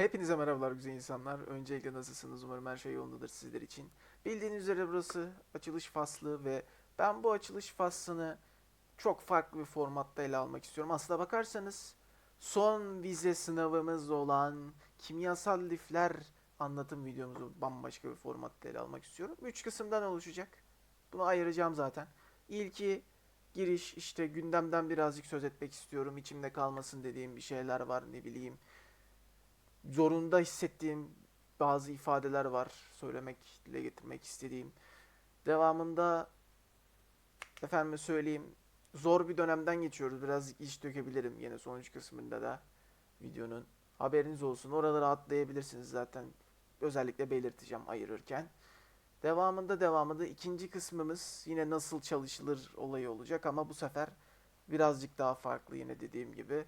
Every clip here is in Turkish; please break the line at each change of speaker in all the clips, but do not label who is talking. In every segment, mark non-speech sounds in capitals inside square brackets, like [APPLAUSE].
Hepinize merhabalar güzel insanlar. Öncelikle nasılsınız? Umarım her şey yolundadır sizler için. Bildiğiniz üzere burası açılış faslı ve ben bu açılış faslını çok farklı bir formatta ele almak istiyorum. Aslına bakarsanız son vize sınavımız olan kimyasal lifler anlatım videomuzu bambaşka bir formatta ele almak istiyorum. Üç kısımdan oluşacak. Bunu ayıracağım zaten. İlki giriş işte gündemden birazcık söz etmek istiyorum. İçimde kalmasın dediğim bir şeyler var ne bileyim zorunda hissettiğim bazı ifadeler var söylemek, dile getirmek istediğim. Devamında efendime söyleyeyim zor bir dönemden geçiyoruz. Biraz iş dökebilirim yine sonuç kısmında da videonun. Haberiniz olsun. Oraları atlayabilirsiniz zaten. Özellikle belirteceğim ayırırken. Devamında devamında ikinci kısmımız yine nasıl çalışılır olayı olacak ama bu sefer birazcık daha farklı yine dediğim gibi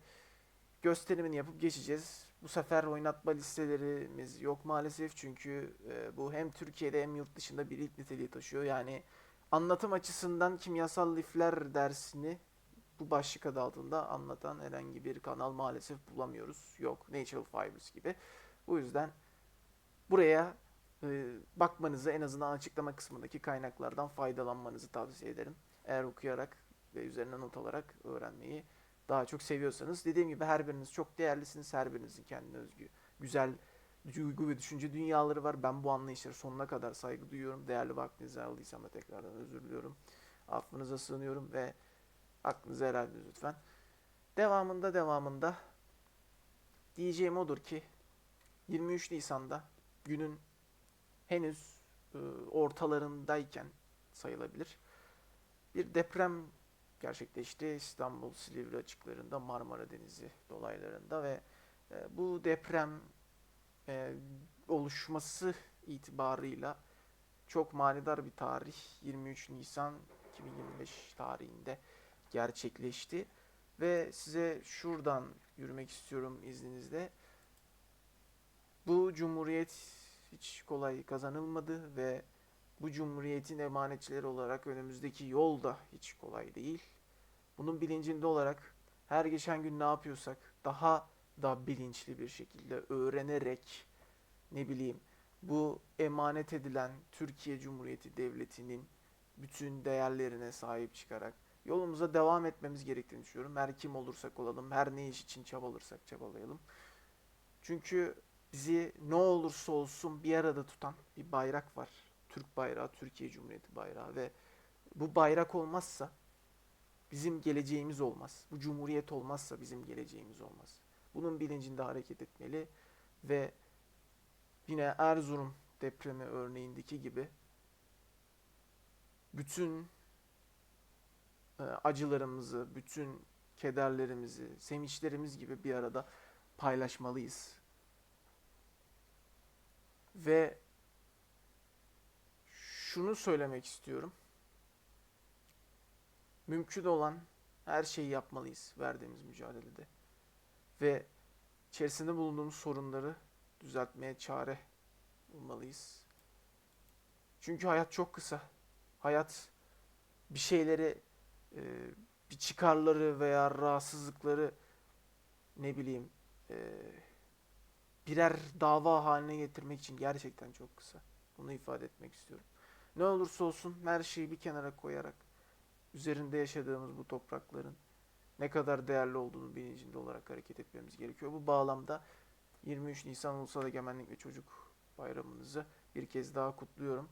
gösterimini yapıp geçeceğiz. Bu sefer oynatma listelerimiz yok maalesef çünkü e, bu hem Türkiye'de hem yurt dışında bir ilk niteliği taşıyor. Yani anlatım açısından kimyasal lifler dersini bu başlık adı altında anlatan herhangi bir kanal maalesef bulamıyoruz. Yok Natural Fibers gibi. Bu yüzden buraya e, bakmanızı en azından açıklama kısmındaki kaynaklardan faydalanmanızı tavsiye ederim. Eğer okuyarak ve üzerine not alarak öğrenmeyi daha çok seviyorsanız. Dediğim gibi her biriniz çok değerlisiniz. Her birinizin kendine özgü güzel duygu ve düşünce dünyaları var. Ben bu anlayışlara sonuna kadar saygı duyuyorum. Değerli vaktinizi aldıysam da tekrardan özür diliyorum. Affınıza sığınıyorum ve aklınıza helal ediniz lütfen. Devamında devamında diyeceğim odur ki 23 Nisan'da günün henüz e, ortalarındayken sayılabilir. Bir deprem gerçekleşti İstanbul Silivri açıklarında Marmara Denizi dolaylarında ve e, bu deprem e, oluşması itibarıyla çok manidar bir tarih 23 Nisan 2025 tarihinde gerçekleşti ve size şuradan yürümek istiyorum izninizle. Bu cumhuriyet hiç kolay kazanılmadı ve bu cumhuriyetin emanetçileri olarak önümüzdeki yol da hiç kolay değil. Bunun bilincinde olarak her geçen gün ne yapıyorsak daha da bilinçli bir şekilde öğrenerek ne bileyim bu emanet edilen Türkiye Cumhuriyeti Devleti'nin bütün değerlerine sahip çıkarak yolumuza devam etmemiz gerektiğini düşünüyorum. Her kim olursak olalım, her ne iş için çabalırsak çabalayalım. Çünkü bizi ne olursa olsun bir arada tutan bir bayrak var. Türk bayrağı, Türkiye Cumhuriyeti bayrağı ve bu bayrak olmazsa bizim geleceğimiz olmaz. Bu cumhuriyet olmazsa bizim geleceğimiz olmaz. Bunun bilincinde hareket etmeli ve yine Erzurum depremi örneğindeki gibi bütün e, acılarımızı, bütün kederlerimizi, sevinçlerimiz gibi bir arada paylaşmalıyız. Ve şunu söylemek istiyorum. Mümkün olan her şeyi yapmalıyız verdiğimiz mücadelede. Ve içerisinde bulunduğumuz sorunları düzeltmeye çare bulmalıyız. Çünkü hayat çok kısa. Hayat bir şeyleri, e, bir çıkarları veya rahatsızlıkları ne bileyim e, birer dava haline getirmek için gerçekten çok kısa. Bunu ifade etmek istiyorum. Ne olursa olsun her şeyi bir kenara koyarak üzerinde yaşadığımız bu toprakların ne kadar değerli olduğunu bilincinde olarak hareket etmemiz gerekiyor. Bu bağlamda 23 Nisan Ulusal Egemenlik ve Çocuk Bayramınızı bir kez daha kutluyorum.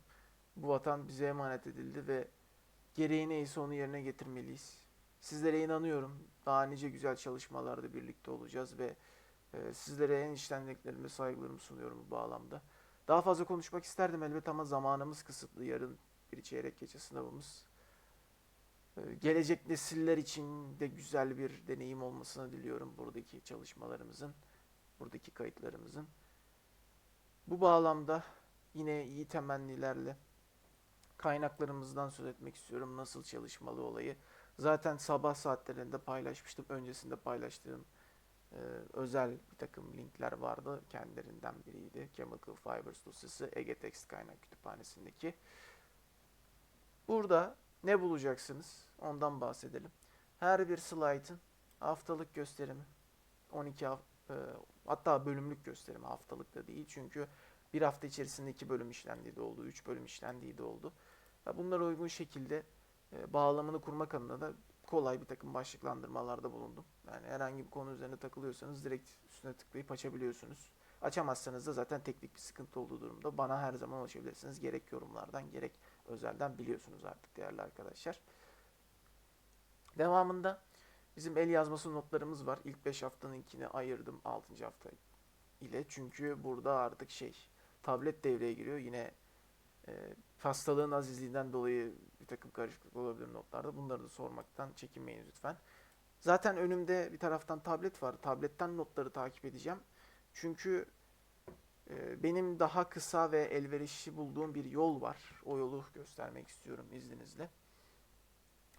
Bu vatan bize emanet edildi ve gereği neyse onu yerine getirmeliyiz. Sizlere inanıyorum. Daha nice güzel çalışmalarda birlikte olacağız ve e, sizlere en içtenliklerimi, saygılarımı sunuyorum bu bağlamda. Daha fazla konuşmak isterdim elbet ama zamanımız kısıtlı. Yarın bir çeyrek geçe sınavımız. Ee, Gelecek nesiller için de güzel bir deneyim olmasını diliyorum buradaki çalışmalarımızın, buradaki kayıtlarımızın. Bu bağlamda yine iyi temennilerle kaynaklarımızdan söz etmek istiyorum. Nasıl çalışmalı olayı. Zaten sabah saatlerinde paylaşmıştım. Öncesinde paylaştığım e, özel bir takım linkler vardı. Kendilerinden biriydi. Chemical Fibers dosyası Ege Text kaynak kütüphanesindeki. Burada ne bulacaksınız? Ondan bahsedelim. Her bir slaytın haftalık gösterimi 12 haf- e, Hatta bölümlük gösterimi haftalık da değil. Çünkü bir hafta içerisinde iki bölüm işlendiği de oldu, üç bölüm işlendiği de oldu. Bunlara uygun şekilde e, bağlamını kurmak adına da kolay bir takım başlıklandırmalarda bulundum. Yani herhangi bir konu üzerine takılıyorsanız direkt üstüne tıklayıp açabiliyorsunuz. Açamazsanız da zaten teknik bir sıkıntı olduğu durumda bana her zaman ulaşabilirsiniz. Gerek yorumlardan gerek özelden biliyorsunuz artık değerli arkadaşlar. Devamında bizim el yazması notlarımız var. İlk 5 haftanınkini ayırdım 6. hafta ile. Çünkü burada artık şey tablet devreye giriyor. Yine e, hastalığın azizliğinden dolayı bir takım karışıklık olabilir notlarda. Bunları da sormaktan çekinmeyin lütfen. Zaten önümde bir taraftan tablet var. Tabletten notları takip edeceğim. Çünkü e, benim daha kısa ve elverişli bulduğum bir yol var. O yolu göstermek istiyorum izninizle.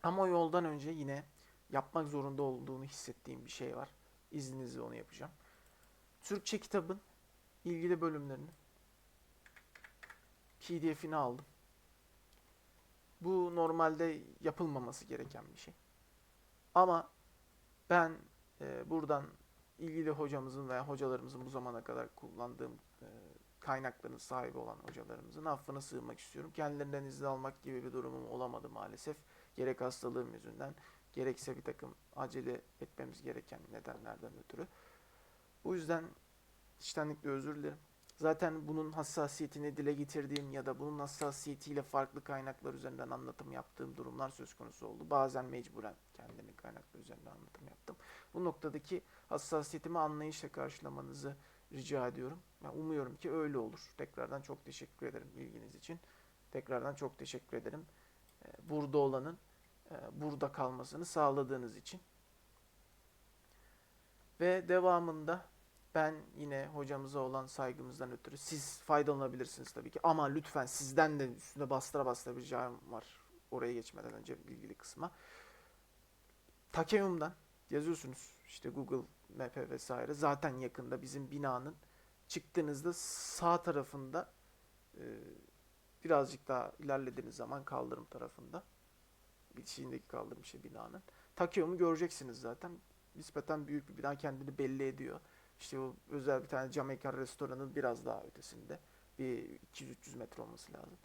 Ama o yoldan önce yine yapmak zorunda olduğunu hissettiğim bir şey var. İzninizle onu yapacağım. Türkçe kitabın ilgili bölümlerini PDF'ini aldım. Bu normalde yapılmaması gereken bir şey. Ama ben e, buradan ilgili hocamızın veya hocalarımızın bu zamana kadar kullandığım e, kaynakların sahibi olan hocalarımızın affına sığınmak istiyorum. Kendilerinden izin almak gibi bir durumum olamadı maalesef. Gerek hastalığım yüzünden, gerekse bir takım acele etmemiz gereken nedenlerden ötürü. Bu yüzden içtenlikle özür dilerim. Zaten bunun hassasiyetini dile getirdiğim ya da bunun hassasiyetiyle farklı kaynaklar üzerinden anlatım yaptığım durumlar söz konusu oldu. Bazen mecburen kendimin kaynakları üzerinden anlatım yaptım. Bu noktadaki hassasiyetimi anlayışla karşılamanızı rica ediyorum. Ben umuyorum ki öyle olur. Tekrardan çok teşekkür ederim ilginiz için. Tekrardan çok teşekkür ederim. Ee, Burada olanın e, burada kalmasını sağladığınız için. Ve devamında ben yine hocamıza olan saygımızdan ötürü siz faydalanabilirsiniz tabii ki ama lütfen sizden de üstüne bastıra bastıra bir ricam var oraya geçmeden önce ilgili kısma. Takeyum'dan yazıyorsunuz işte Google Map vesaire zaten yakında bizim binanın çıktığınızda sağ tarafında e, birazcık daha ilerlediğiniz zaman kaldırım tarafında bitişiğindeki kaldırım şey binanın. Takeyum'u göreceksiniz zaten. Nispeten büyük bir bina kendini belli ediyor. İşte o özel bir tane Jamaican restoranın biraz daha ötesinde. Bir 200-300 metre olması lazım.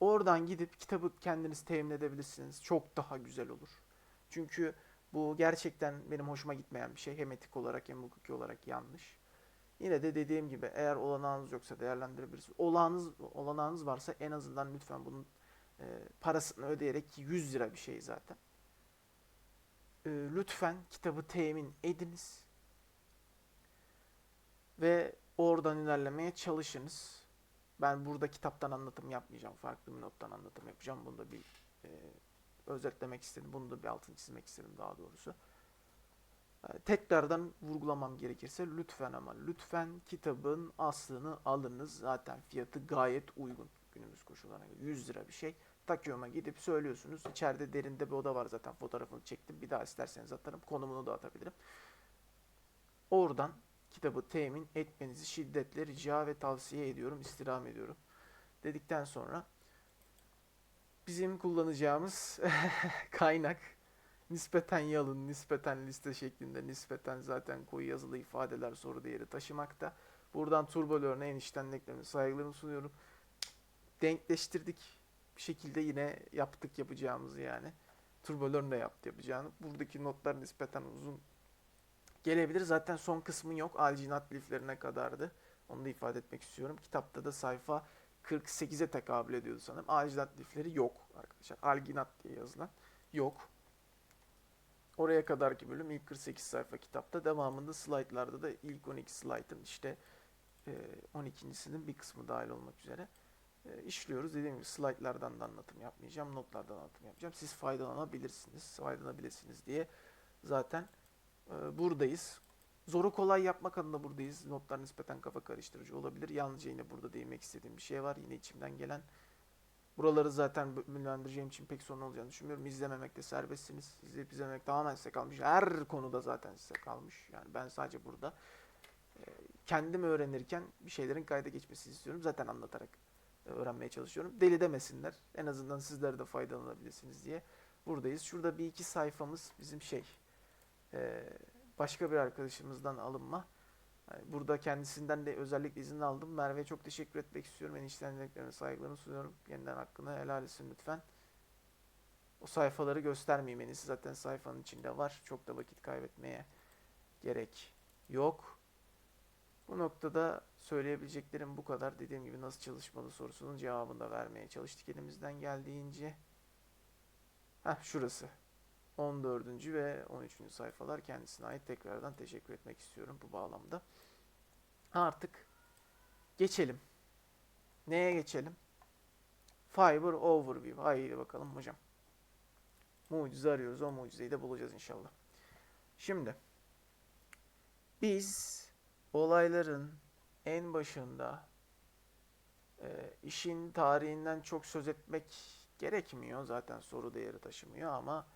Oradan gidip kitabı kendiniz temin edebilirsiniz. Çok daha güzel olur. Çünkü bu gerçekten benim hoşuma gitmeyen bir şey. Hem etik olarak hem hukuki olarak yanlış. Yine de dediğim gibi eğer olanağınız yoksa değerlendirebilirsiniz. Olağınız, olanağınız varsa en azından lütfen bunun e, parasını ödeyerek ki 100 lira bir şey zaten. E, lütfen kitabı temin ediniz ve oradan ilerlemeye çalışınız. Ben burada kitaptan anlatım yapmayacağım. Farklı bir nottan anlatım yapacağım. Bunu da bir e, özetlemek istedim. Bunu da bir altını çizmek istedim daha doğrusu. E, tekrardan vurgulamam gerekirse lütfen ama lütfen kitabın aslını alınız. Zaten fiyatı gayet uygun günümüz koşullarına göre. 100 lira bir şey. Takiyoma gidip söylüyorsunuz. İçeride derinde bir oda var zaten. Fotoğrafını çektim. Bir daha isterseniz atarım. Konumunu da atabilirim. Oradan kitabı temin etmenizi şiddetle rica ve tavsiye ediyorum, istirham ediyorum. Dedikten sonra bizim kullanacağımız [LAUGHS] kaynak nispeten yalın, nispeten liste şeklinde, nispeten zaten koyu yazılı ifadeler soru değeri taşımakta. Buradan turbo örneğin iştenliklerimi saygılarımı sunuyorum. Denkleştirdik. Bir şekilde yine yaptık yapacağımızı yani. Turbo Learn yaptı yapacağını. Buradaki notlar nispeten uzun gelebilir. Zaten son kısmı yok. Alcinat liflerine kadardı. Onu da ifade etmek istiyorum. Kitapta da sayfa 48'e tekabül ediyordu sanırım. Alginat lifleri yok arkadaşlar. Alginat diye yazılan yok. Oraya kadarki bölüm ilk 48 sayfa kitapta. Devamında slaytlarda da ilk 12 slaytın işte 12.sinin bir kısmı dahil olmak üzere e, işliyoruz. Dediğim gibi slaytlardan da anlatım yapmayacağım. Notlardan anlatım yapacağım. Siz faydalanabilirsiniz. Faydalanabilirsiniz diye zaten e, buradayız. Zoru kolay yapmak adına buradayız. Notlar nispeten kafa karıştırıcı olabilir. Yalnızca yine burada değinmek istediğim bir şey var. Yine içimden gelen. Buraları zaten bölümlendireceğim için pek sorun olacağını düşünmüyorum. İzlememekte serbestsiniz. İzleyip izlememek tamamen size kalmış. Her konuda zaten size kalmış. Yani ben sadece burada e, kendim öğrenirken bir şeylerin kayda geçmesini istiyorum. Zaten anlatarak e, öğrenmeye çalışıyorum. Deli demesinler. En azından sizler de faydalanabilirsiniz diye buradayız. Şurada bir iki sayfamız bizim şey e, başka bir arkadaşımızdan alınma. Yani burada kendisinden de özellikle izin aldım. Merve'ye çok teşekkür etmek istiyorum. Eniştenliklerine saygılarımı sunuyorum. Yeniden hakkını helal etsin lütfen. O sayfaları göstermeyeyim en. Zaten sayfanın içinde var. Çok da vakit kaybetmeye gerek yok. Bu noktada söyleyebileceklerim bu kadar. Dediğim gibi nasıl çalışmalı sorusunun cevabını da vermeye çalıştık elimizden geldiğince. Heh şurası. 14. ve 13. sayfalar kendisine ait. Tekrardan teşekkür etmek istiyorum bu bağlamda. Artık geçelim. Neye geçelim? Fiber Overview. Haydi bakalım hocam. Mucize arıyoruz. O mucizeyi de bulacağız inşallah. Şimdi biz olayların en başında e, işin tarihinden çok söz etmek gerekmiyor. Zaten soru değeri taşımıyor ama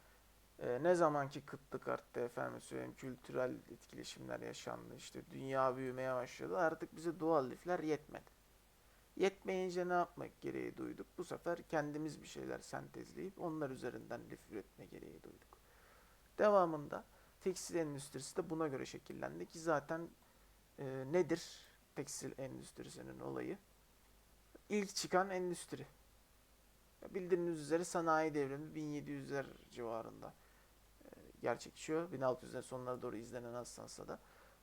e, ne zamanki kıtlık arttı efendim söyleyeyim kültürel etkileşimler yaşandı işte dünya büyümeye başladı artık bize doğal lifler yetmedi. Yetmeyince ne yapmak gereği duyduk? Bu sefer kendimiz bir şeyler sentezleyip onlar üzerinden lif üretme gereği duyduk. Devamında tekstil endüstrisi de buna göre şekillendi ki zaten e, nedir tekstil endüstrisinin olayı? İlk çıkan endüstri. Bildiğiniz üzere sanayi devrimi 1700'ler civarında gerçekleşiyor. 1600'lerin sonlara doğru izlenen aslında da.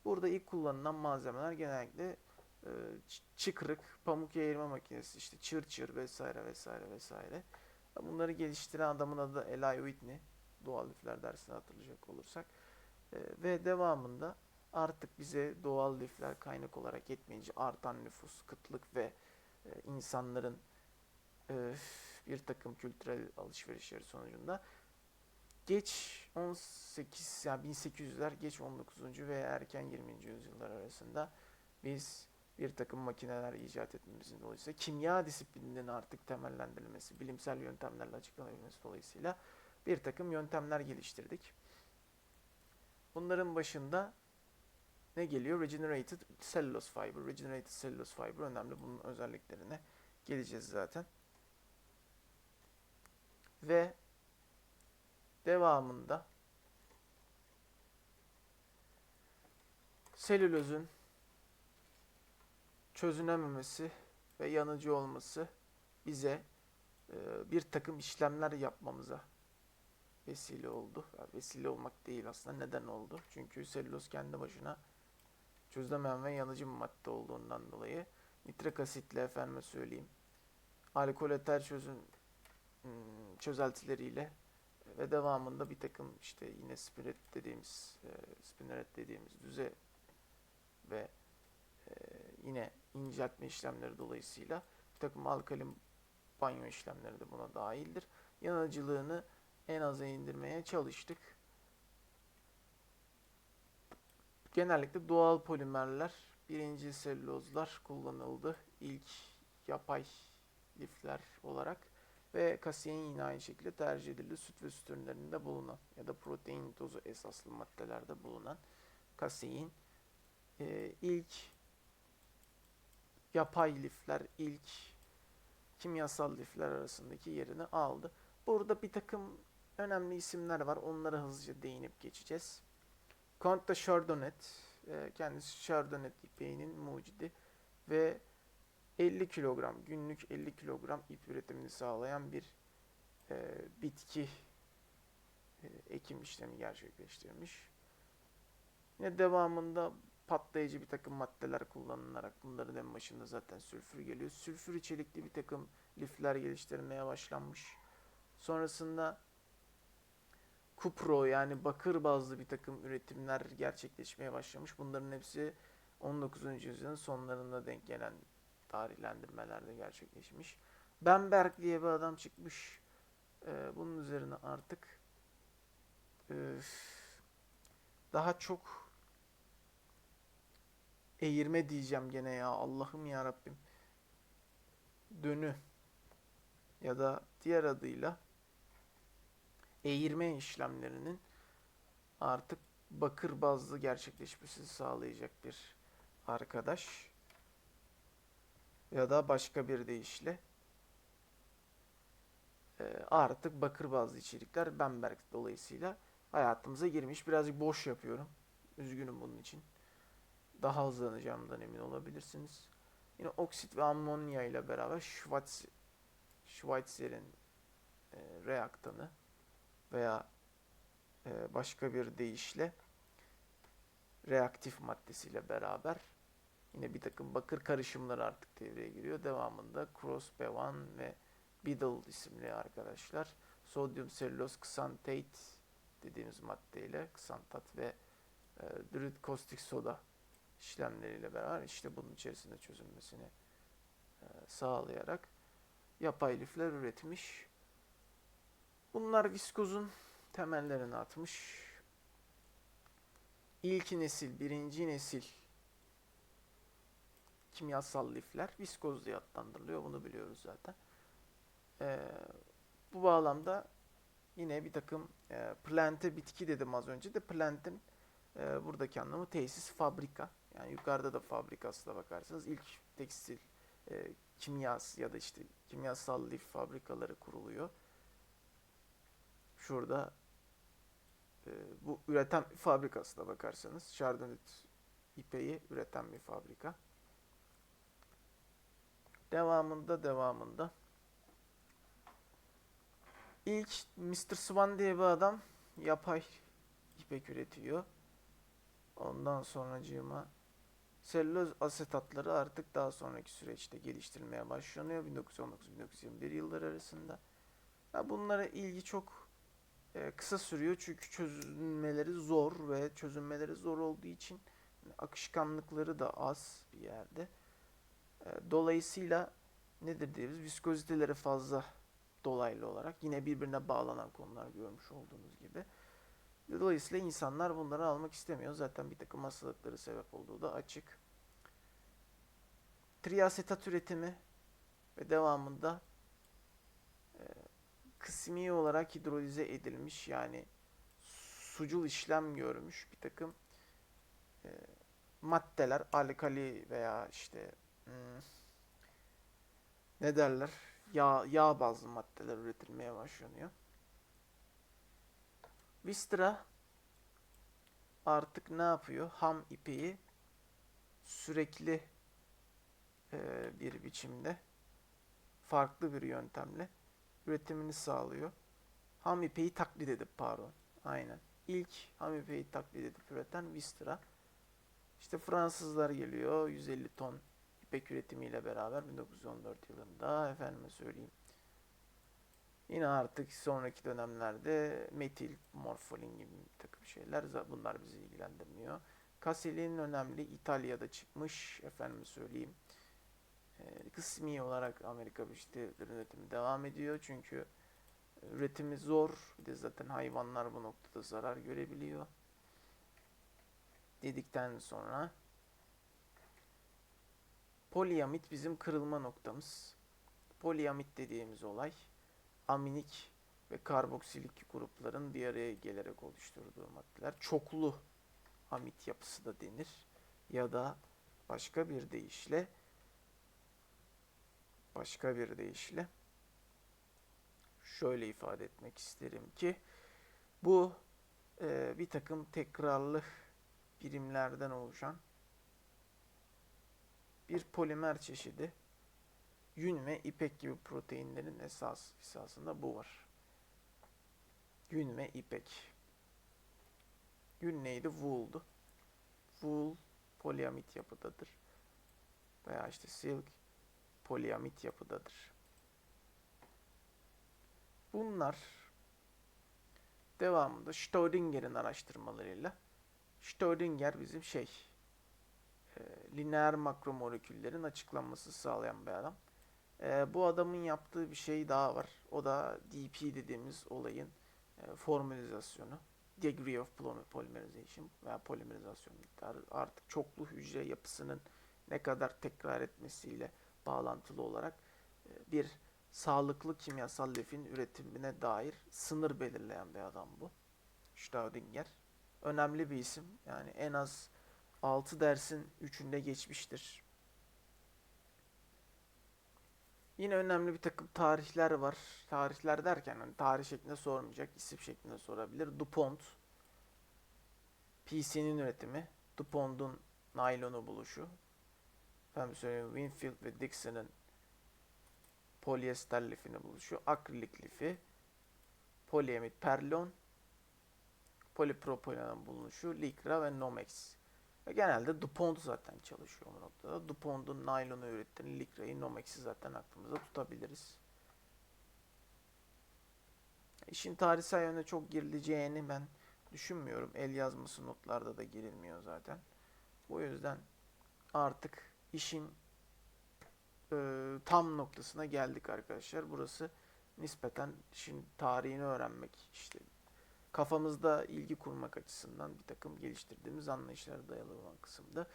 Burada ilk kullanılan malzemeler genellikle e, ç- çıkrık, pamuk yayılma makinesi, işte çır çır vesaire vesaire vesaire. Bunları geliştiren adamın adı Eli Whitney. Doğal lifler dersini hatırlayacak olursak. E, ve devamında artık bize doğal lifler kaynak olarak yetmeyince artan nüfus, kıtlık ve e, insanların e, bir takım kültürel alışverişleri sonucunda geç 18 yani 1800'ler geç 19. ve erken 20. yüzyıllar arasında biz bir takım makineler icat etmemizin dolayısıyla kimya disiplininin artık temellendirilmesi, bilimsel yöntemlerle açıklanabilmesi dolayısıyla bir takım yöntemler geliştirdik. Bunların başında ne geliyor? Regenerated cellulose fiber. Regenerated cellulose fiber önemli. Bunun özelliklerine geleceğiz zaten. Ve devamında selülozun çözünememesi ve yanıcı olması bize e, bir takım işlemler yapmamıza vesile oldu. Yani vesile olmak değil aslında neden oldu? Çünkü selüloz kendi başına çözülemeyen ve yanıcı bir madde olduğundan dolayı nitrik asitle efendime söyleyeyim alkol eter çözün hmm, çözeltileriyle ve devamında bir takım işte yine spirit dediğimiz e, spinneret dediğimiz düze ve e, yine inceltme işlemleri dolayısıyla bir takım alkalin banyo işlemleri de buna dahildir. Yanıcılığını en aza indirmeye çalıştık. Genellikle doğal polimerler, birinci selülozlar kullanıldı. İlk yapay lifler olarak ve kasein yine aynı şekilde tercih edildi. Süt ve süt ürünlerinde bulunan ya da protein tozu esaslı maddelerde bulunan kasein e, ilk yapay lifler, ilk kimyasal lifler arasındaki yerini aldı. Burada bir takım önemli isimler var. Onlara hızlıca değinip geçeceğiz. Comte de Chardonnay, e, kendisi Chardonnay ipeğinin mucidi ve 50 kilogram, günlük 50 kilogram ip üretimini sağlayan bir e, bitki e, ekim işlemi gerçekleştirmiş. Yine devamında patlayıcı bir takım maddeler kullanılarak bunların en başında zaten sülfür geliyor. Sülfür içerikli bir takım lifler geliştirilmeye başlanmış. Sonrasında kupro yani bakır bazlı bir takım üretimler gerçekleşmeye başlamış. Bunların hepsi 19. yüzyılın sonlarında denk gelen tarihlendirmelerde gerçekleşmiş. Bamberg diye bir adam çıkmış. Ee, bunun üzerine artık e, daha çok eğirme diyeceğim gene ya. Allah'ım ya Rabbim. Dönü ya da diğer adıyla eğirme işlemlerinin artık bakır bazlı gerçekleşmesini sağlayacak bir arkadaş ya da başka bir deyişle e, artık bakır bazlı içerikler Bamberg dolayısıyla hayatımıza girmiş. Birazcık boş yapıyorum. Üzgünüm bunun için. daha hızlanacağımdan emin olabilirsiniz. Yine oksit ve ammonya ile beraber Schwarz, Schweitzer'in e, reaktanı veya e, başka bir deyişle reaktif maddesiyle beraber yine bir takım bakır karışımları artık devreye giriyor. Devamında Cross Bevan ve Biddle isimli arkadaşlar sodyum selüloz ksantate dediğimiz maddeyle ksantat ve e, dürüt kostik soda işlemleriyle beraber işte bunun içerisinde çözülmesini e, sağlayarak yapay lifler üretmiş. Bunlar viskozun temellerini atmış. İlk nesil, birinci nesil kimyasal lifler viskoz diye adlandırılıyor. Bunu biliyoruz zaten. Ee, bu bağlamda yine bir takım e, plante bitki dedim az önce de plantin e, buradaki anlamı tesis, fabrika. Yani yukarıda da fabrikasına bakarsanız ilk tekstil, e, kimyas ya da işte kimyasal lif fabrikaları kuruluyor. Şurada e, bu üreten fabrikasına bakarsanız Chardonnay ipeği üreten bir fabrika. Devamında devamında ilk Mr. Swan diye bir adam yapay ipek üretiyor. Ondan sonracığıma selüloz asetatları artık daha sonraki süreçte geliştirilmeye başlanıyor 1919-1921 yılları arasında. Ya bunlara ilgi çok e, kısa sürüyor çünkü çözülmeleri zor ve çözülmeleri zor olduğu için akışkanlıkları da az bir yerde. E, dolayısıyla nedir diyoruz? Viskoziteleri fazla dolaylı olarak yine birbirine bağlanan konular görmüş olduğunuz gibi. Dolayısıyla insanlar bunları almak istemiyor. Zaten bir takım hastalıkları sebep olduğu da açık. Triasetat üretimi ve devamında e, kısmi olarak hidrolize edilmiş yani sucul işlem görmüş bir takım e, maddeler alkali veya işte hmm, ne derler yağ, yağ bazlı maddeler üretilmeye başlanıyor. Vistra artık ne yapıyor? Ham ipeği sürekli e, bir biçimde farklı bir yöntemle üretimini sağlıyor. Ham ipeği taklit edip pardon. Aynen. İlk ham ipeği taklit edip üreten Vistra. İşte Fransızlar geliyor 150 ton ipek üretimiyle beraber 1914 yılında efendime söyleyeyim. Yine artık sonraki dönemlerde metil, morfolin gibi bir takım şeyler bunlar bizi ilgilendirmiyor. Kaselin önemli İtalya'da çıkmış efendime söyleyeyim. E, kısmi olarak Amerika Birleşik üretimi devam ediyor çünkü üretimi zor. Bir de zaten hayvanlar bu noktada zarar görebiliyor. Dedikten sonra poliamit bizim kırılma noktamız. Poliamit dediğimiz olay aminik ve karboksilik grupların bir araya gelerek oluşturduğu maddeler. Çoklu amit yapısı da denir. Ya da başka bir deyişle başka bir deyişle şöyle ifade etmek isterim ki bu e, bir takım tekrarlı birimlerden oluşan bir polimer çeşidi yün ve ipek gibi proteinlerin esas esasında bu var. Yün ve ipek. Yün neydi? Wool'du. Wool poliamit yapıdadır. Veya işte silk poliamit yapıdadır. Bunlar devamında Staudinger araştırmalarıyla Staudinger bizim şey e, lineer makromoleküllerin açıklanması sağlayan bir adam. E, bu adamın yaptığı bir şey daha var. O da DP dediğimiz olayın e, formülizasyonu. Degree of polymerization veya polimerizasyon miktarı artık çoklu hücre yapısının ne kadar tekrar etmesiyle bağlantılı olarak e, bir sağlıklı kimyasal lifin üretimine dair sınır belirleyen bir adam bu. Staudinger. Önemli bir isim. Yani en az 6 dersin 3'ünde geçmiştir. Yine önemli bir takım tarihler var. Tarihler derken hani tarih şeklinde sormayacak, isim şeklinde sorabilir. DuPont, PC'nin üretimi, DuPont'un naylonu buluşu. Efendim söyleyeyim Winfield ve Dixon'ın polyester lifini buluşu. Akrilik lifi. Poliamid perlon. Polipropilenin bulunuşu. Lycra ve Nomex. Ve genelde DuPont zaten çalışıyor bu noktada. DuPont'un naylonu ürettiğini, Lycra'yı, Nomex'i zaten aklımızda tutabiliriz. İşin tarihsel yönüne çok girileceğini ben düşünmüyorum. El yazması notlarda da girilmiyor zaten. Bu yüzden artık işin e, tam noktasına geldik arkadaşlar. Burası nispeten işin tarihini öğrenmek, işte kafamızda ilgi kurmak açısından bir takım geliştirdiğimiz anlayışlara dayalı olan kısımda.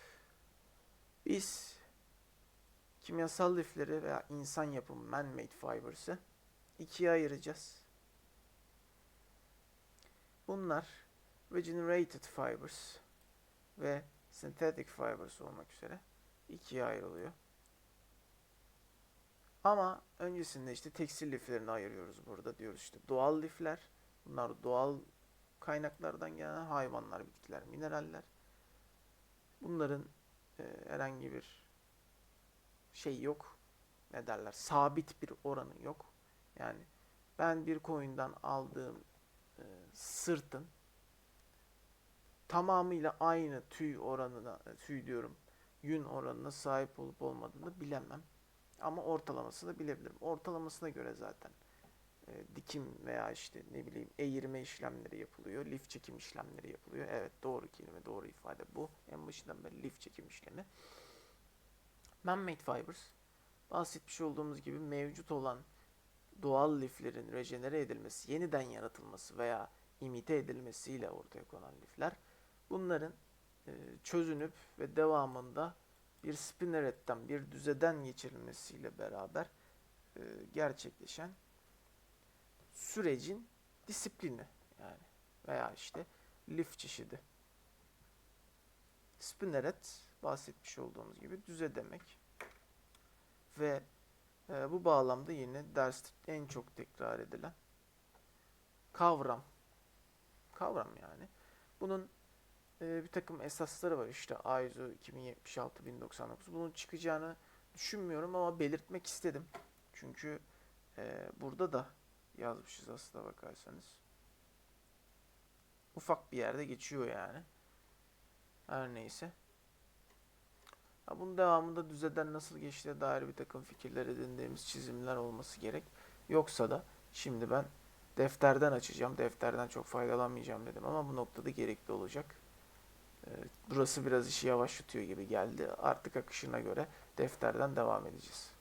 Biz kimyasal lifleri veya insan yapımı man-made fibers'ı ikiye ayıracağız. Bunlar regenerated fibers ve synthetic fibers olmak üzere ikiye ayrılıyor. Ama öncesinde işte tekstil liflerini ayırıyoruz burada diyoruz işte doğal lifler. Bunlar doğal kaynaklardan gelen hayvanlar, bitkiler, mineraller. Bunların e, herhangi bir şey yok. Ne derler? Sabit bir oranı yok. Yani ben bir koyundan aldığım e, sırtın tamamıyla aynı tüy oranına, e, tüy diyorum, yün oranına sahip olup olmadığını bilemem. Ama ortalamasını bilebilirim. Ortalamasına göre zaten e, dikim veya işte ne bileyim eğirme işlemleri yapılıyor. Lif çekim işlemleri yapılıyor. Evet doğru kelime, doğru ifade bu. En başından beri lif çekim işlemi. Man-made fibers bahsetmiş olduğumuz gibi mevcut olan doğal liflerin rejenere edilmesi, yeniden yaratılması veya imite edilmesiyle ortaya konan lifler bunların e, çözünüp ve devamında bir spinneretten, bir düzeden geçirilmesiyle beraber e, gerçekleşen sürecin disiplini yani veya işte lif çeşidi. Spinneret bahsetmiş olduğumuz gibi düze demek. Ve e, bu bağlamda yine derste en çok tekrar edilen kavram. Kavram yani. Bunun e, bir takım esasları var işte ISO 2076-1099. Bunun çıkacağını düşünmüyorum ama belirtmek istedim. Çünkü e, burada da yazmışız aslında bakarsanız. Ufak bir yerde geçiyor yani. Her neyse. Ha, bunun devamında düzeden nasıl geçtiğine dair bir takım fikirler edindiğimiz çizimler olması gerek. Yoksa da şimdi ben defterden açacağım. Defterden çok faydalanmayacağım dedim ama bu noktada gerekli olacak. Ee, Burası biraz işi yavaşlatıyor gibi geldi. Artık akışına göre defterden devam edeceğiz.